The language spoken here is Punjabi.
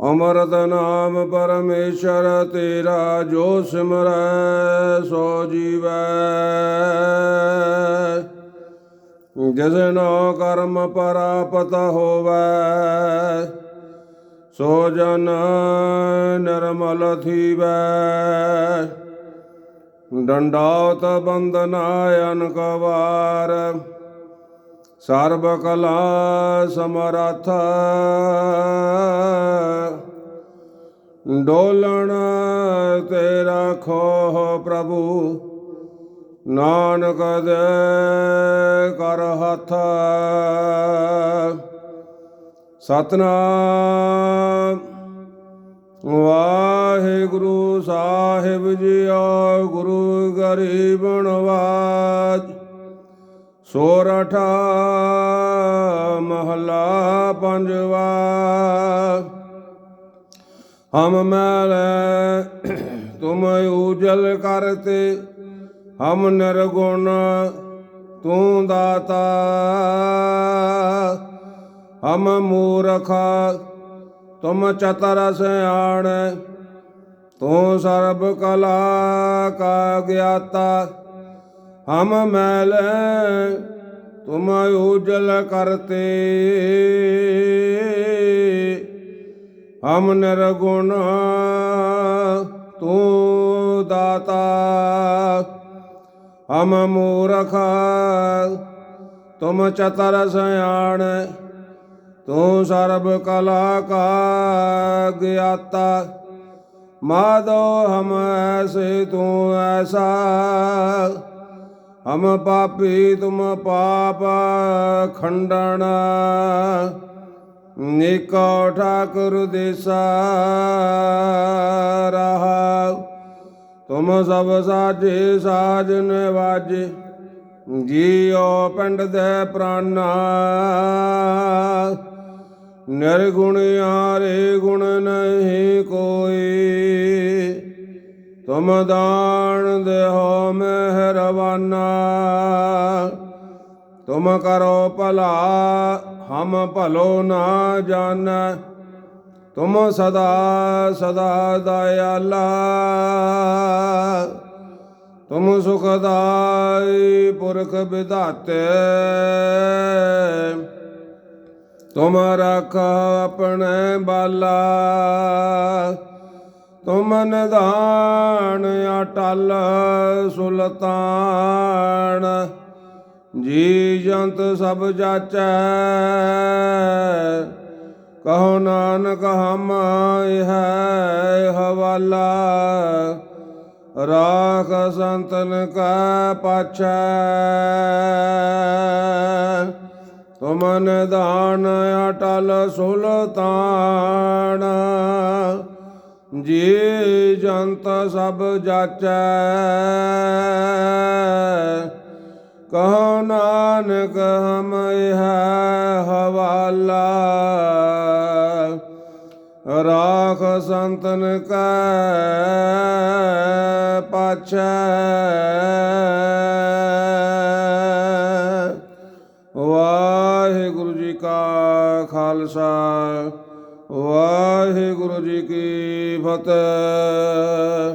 ਅਮਰਤ ਨਾਮ ਪਰਮੇਸ਼ਰ ਤੇਰਾ ਜੋ ਸਿਮਰੈ, ਸੋ ਜੀਵੈ। ਜਿਸ ਕਰਮ ਪਰਾਪਤ ਹੋਵੈ, ਸੋ ਜਨ ਨਿਰਮਲ ਥੀਵੈ। ਡੰਡਾਉਤ ਬੰਦਨਾ ਅਨਕ ਵਾਰ ਸਰਬ ਕਲਾ ਸਮਰਥ ਡੋਲਣ ਤੇਰਾ ਰੱਖੋ ਪ੍ਰਭੂ। ਨਾਨਕ ਦੇ ਕਰ ਹੱਥ। ਸਤਨਾਮ। ਵਾਹਿਗੁਰੂ ਸਾਹਿਬ ਜੀ ਜੀਓ, ਗੁਰੂ ਗਰੀਬ ਨਵਾਜ। ਸੋਰਠਾ ਮਹਲਾ ਪੰਜਵਾ। ਹਮ ਮੈਲ, ਤੁਮ ਉਜਲ ਕਰਤੇ ਹਮ ਨਿਰਗੁਣ ਤੂੰ ਦਾਤਾ। ਹਮ ਮੂਰਖ, ਤੁਮ ਚਤਰ ਸਿਆਣ, ਤੂੰ ਸਰਬ ਕਲਾ ਕਾ ਗਿਆਤਾ। ਹਮ ਮੈਲ, ਤੁਮ ਉਜਲ ਕਰਤੇ ਹਮ ਨਿਰਗੁਣ ਤੂੰ ਦਾਤਾ। ਹਮ ਮੂਰਖ, ਤੁਮ ਚਤਰ ਸਿਆਣ, ਤੂੰ ਸਰਬ ਕਲਾ ਕਾ ਗਿਆਤਾ। ਮਾਦੋ ਹਮ ਐਸੇ ਤੂੰ ਐਸਾ। ਹਮ ਪਾਪੀ ਤੁਮ ਪਾਪ ਖੰਡਣ। ਨਿਕੋ ਠਾਕੁਰ ਦੇਸਾ ਰਹਾ। ਤੁਮ ਸਭ ਸਾਜੇ ਸਾਜ ਨਿਵਾਜੇ, ਜੀਉ ਪਿੰਡ ਦੇ ਪ੍ਰਾਨਾ। ਨਿਰਗੁਣ ਆਰੇ ਗੁਣ ਨਹੀਂ ਕੋਈ, ਤੁਮ ਦਾਨ ਦੇਹੋ ਮਹਿਰਵਾਨਾ ਤੁਮ ਕਰੋ ਭਲਾ, ਹਮ ਭਲੋ ਨਾ ਜਾਣੈ। ਤੁਮ ਸਦਾ ਸਦਾ ਦਇਆਲਾ। ਤੁਮ ਸੁਖਦਾਈ ਪੁਰਖ ਵਿਧਾਤੇ। ਤੁਮ ਰਖ ਆਪਣੇ ਬਾਲਾ। ਤੁਮ ਨਿਧਾਨ ਅਟਲ ਸੁਲਤਾਨ। ਜੀ ਜੰਤ ਸਭ ਜਾਚੈ, ਕਹੋ ਨਾਨਕ ਹਮ ਇਹ ਹਵਾਲਾ, ਰਾਖ ਸੰਤਨ ਕਾ ਪਾਛੈ। ਤੁਮ ਨਿਧਾਨ ਅਟਲ ਸੁਲਤਾਨ ਜੀ ਜੰਤ ਸਭ ਜਾਚੈ। ਕਹੋ ਨਾਨਕ ਹਮ ਇਹ ਹਵਾਲਾ। ਰਾਖ ਸੰਤਨ ਕੈ ਪਾਛੈ। ਵਾਹਿਗੁਰੂ ਜੀ ਕਾ ਖਾਲਸਾ, ਵਾਹਿਗੁਰੂ ਜੀ ਕੀ ਫਤਿਹ।